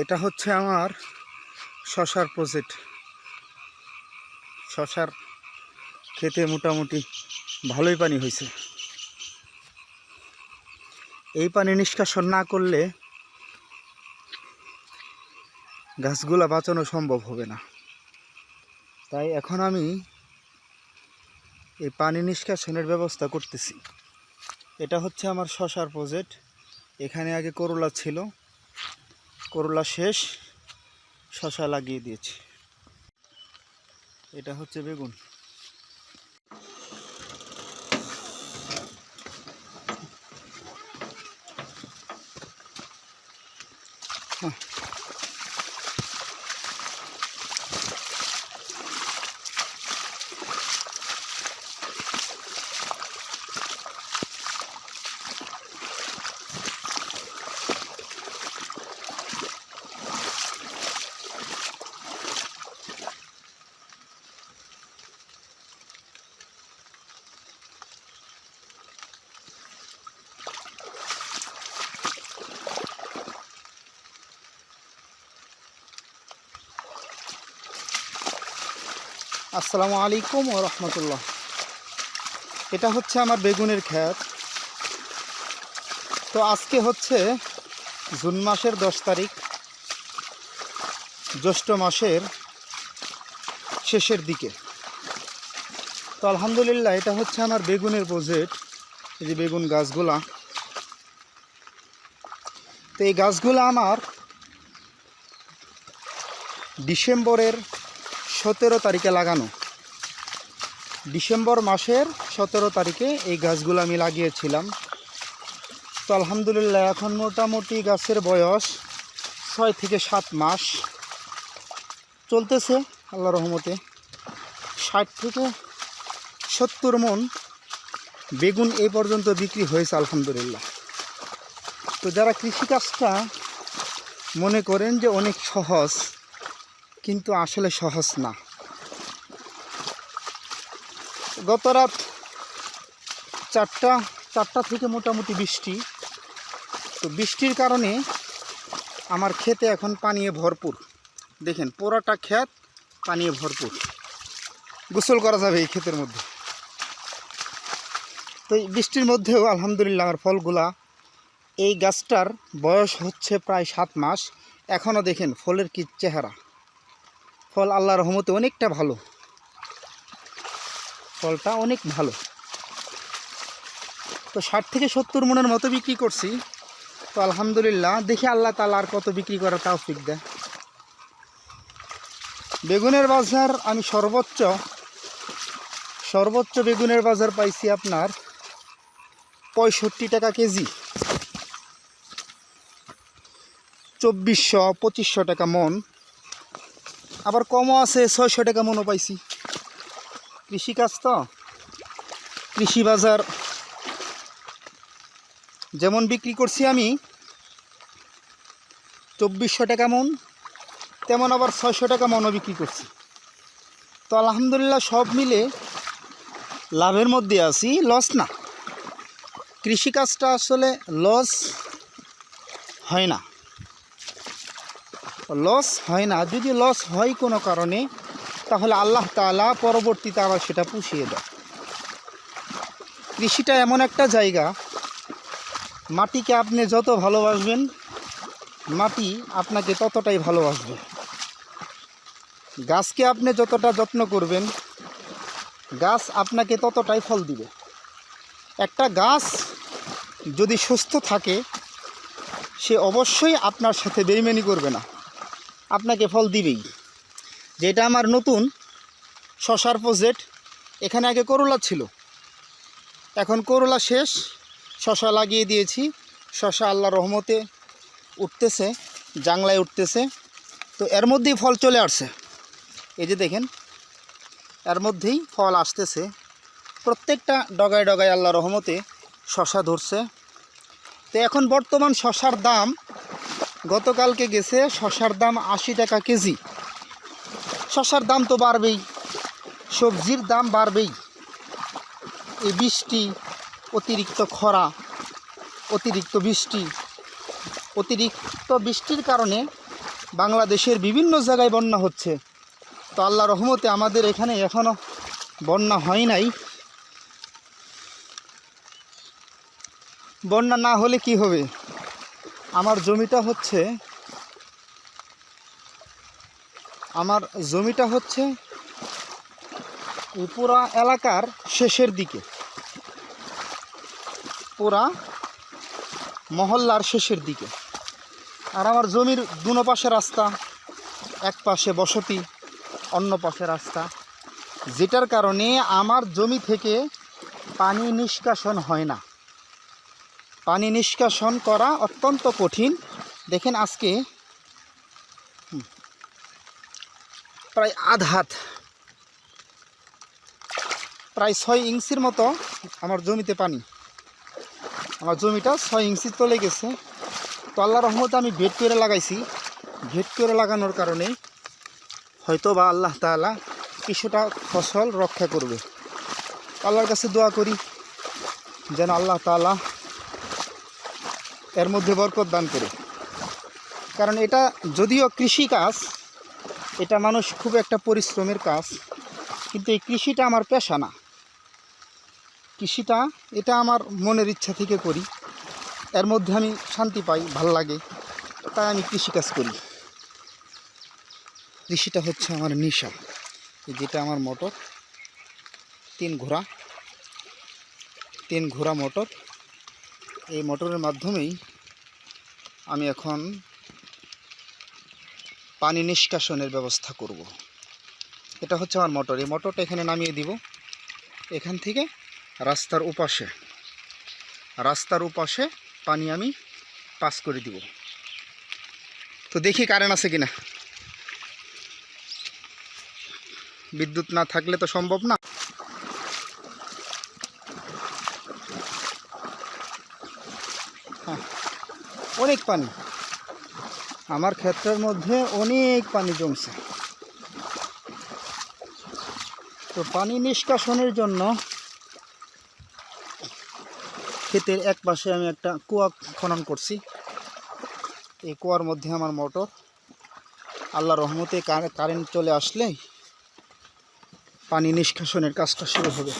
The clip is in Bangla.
এটা হচ্ছে আমার শশার প্রজেক্ট। শশার খেতে মোটামুটি ভালোই পানি হয়েছে। এই পানি নিষ্কাশন না করলে গাছগুলা বাঁচানো সম্ভব হবে না। তাই এখন আমি এই পানি নিষ্কাশনের ব্যবস্থা করতেছি। এটা হচ্ছে আমার শশার প্রজেক্ট। এখানে আগে করলা ছিল। করলা শেষ শশা লাগিয়ে দিয়েছি। এটা হচ্ছে বেগুন। আসসালামু আলাইকুম ও রহমতুল্লাহ। এটা হচ্ছে আমার বেগুনের ক্ষেত। তো আজকে হচ্ছে জুন মাসের দশ তারিখ। জ্যৈষ্ঠ মাসের শেষের দিকে। তো আলহামদুলিল্লাহ, এটা হচ্ছে আমার বেগুনের প্রজেক্ট, এই যে বেগুন গাছগুলা। তো এই গাছগুলো আমার ডিসেম্বরের সতেরো তারিখে লাগানো। ডিসেম্বর মাসের সতেরো তারিখে এই গাছগুলো আমি লাগিয়েছিলাম। তো আলহামদুলিল্লাহ, এখন মোটামুটি গাছের বয়স ছয় থেকে সাত মাস। চলতেছে আল্লাহ রহমতে। ষাট থেকে সত্তর মন বেগুন এই পর্যন্ত বিক্রি হয়েছে, আলহামদুলিল্লাহ। তো যারা কৃষিকাজটা মনে করেন যে অনেক সহজ কিন্তু আসলে সহজ না। গত রাত চারটা চারটা থেকে মোটামুটি বৃষ্টি। তো বৃষ্টির কারণে আমার ক্ষেতে এখন পানিয়ে ভরপুর। দেখেন পুরাটা ক্ষেত, পানিয়ে ভরপুর। গোসল করা যাবে এই ক্ষেতের মধ্যে। তো এই বৃষ্টির মধ্যেও আলহামদুলিল্লাহ আমার ফলগুলা, এই গাছটার বয়স হচ্ছে প্রায় সাত মাস। এখনও দেখেন, ফলের কি চেহারা। ফল আল্লাহর রহমতে অনেকটা ভালো। ফলটা অনেক ভালো। তো ষাট থেকে সত্তর মনের মতো বিক্রি করছি। তো আলহামদুলিল্লাহ, দেখি আল্লাহ তালা আর কত বিক্রি করা তাও ফিক দেয়। বেগুনের বাজার আমি সর্বোচ্চ সর্বোচ্চ বেগুনের বাজার পাইছি আপনার পঁয়ষট্টি টাকা কেজি। চব্বিশশো পঁচিশশো টাকা মন। আবার কমও আছে, ছয়শো টাকা মনও পাইছি। কৃষিকাজ তো? কৃষি বাজার। যেমন বিক্রি করছি আমি, চব্বিশশো টাকা মন, তেমন আবার ছয়শো টাকা মনও বিক্রি করছি। তো আলহামদুলিল্লাহ সব মিলে লাভের মধ্যে আছি, লস না। কৃষিকাজটা আসলে লস হয় না। লস হয় না। যদি লস হয় কোনো কারণে, তাহলে আল্লাহ তাআলা পরবর্তীতে আবার সেটা পুষিয়ে দেয়। কৃষিটা এমন একটা জায়গা, মাটিকে আপনি যত ভালোবাসবেন, মাটি আপনাকে ততটাই ভালোবাসবে। গাছকে আপনি যতটা যত্ন করবেন, গাছ আপনাকে ততটাই ফল দিবে। একটা গাছ যদি সুস্থ থাকে, সে অবশ্যই আপনার সাথে বেইমানি করবে না। আপনাকে ফল দিবেই। যেটা আমার নতুন শশার প্রজেক্ট, এখানে আগে করলা ছিল। এখন করলা শেষ, শশা লাগিয়ে দিয়েছি। শশা আল্লাহ রহমতে উঠতেছে জাংলায় উঠতেছে। তো এর মধ্যেই ফল চলে আসছে। এই যে দেখেন, এর মধ্যেই ফল আসতেছে। প্রত্যেকটা ডগায় ডগায় আল্লাহ রহমতে শশা ধরছে। তো এখন বর্তমান শশার দাম গতকালকে গেছে শশার দাম আশি টাকা কেজি। শশার দাম তো বাড়বেই, সবজির দাম বাড়বেই। এই বৃষ্টি, অতিরিক্ত খরা, অতিরিক্ত বৃষ্টি, অতিরিক্ত বৃষ্টির কারণে বাংলাদেশের বিভিন্ন জায়গায় বন্যা হচ্ছে। তো আল্লাহ রহমতে আমাদের এখানে এখনও বন্যা হয় নাই। বন্যা না হলে কি হবে? আমার জমিটা হচ্ছে, আমার জমিটা হচ্ছে এই পুরা এলাকার শেষের দিকে। পুরা মহল্লার শেষের দিকে। আর আমার জমির দুনো পাশে রাস্তা, এক পাশে বসতি, অন্য পাশে রাস্তা। যেটার কারণে আমার জমি থেকে পানি নিষ্কাশন হয় না। পানি নিষ্কাশন করা অত্যন্ত কঠিন। দেখেন আজকে প্রায় আধ হাত, প্রায় ছয় ইঞ্চির মতো আমার জমিতে পানি। আমার জমিটা ছয় ইঞ্চি চলে গেছে। তো আল্লাহ রহমতে আমি ভেট করে লাগাইছি। ভেট করে লাগানোর কারণে হয়তো বা আল্লাহ তাআলা কিছুটা ফসল রক্ষা করবে। আল্লাহর কাছে দোয়া করি যেন আল্লাহ তাআলা এর মধ্যে বরকত দান করে। কারণ এটা যদিও কৃষি কাজ, এটা মানুষ খুব একটা পরিশ্রমের কাজ, কিন্তু এই কৃষিটা আমার পেশা না। কৃষিটা, এটা আমার মনের ইচ্ছা থেকে করি। এর মধ্যে আমি শান্তি পাই, ভালো লাগে তাই আমি কৃষিকাজ করি। কৃষিটা হচ্ছে আমার নেশা যেটা আমার মোটর, তিন ঘোড়া তিন ঘোড়া মোটর। এই মোটরের মাধ্যমেই আমি এখন পানি নিষ্কাশনের ব্যবস্থা করব। এটা হচ্ছে আমার মোটর এই মোটরটা এখানে নামিয়ে দিব। এখান থেকে রাস্তার উপাশে রাস্তার উপাশে পানি আমি পাস করে দিব। তো দেখি কারেন্ট আছে কিনা। বিদ্যুৎ না থাকলে তো সম্ভব না। হ্যাঁ, অনেক পানি। আমার ক্ষেত্রের মধ্যে অনেক পানি জমছে। তো পানি নিষ্কাশনের জন্য ক্ষেতের এক পাশে আমি একটা কুয়া খনন করছি। এই কুয়ার মধ্যে আমার মোটর। আল্লাহ রহমতে কারেন্ট চলে আসলে পানি নিষ্কাশনের কাজটা শুরু হবে।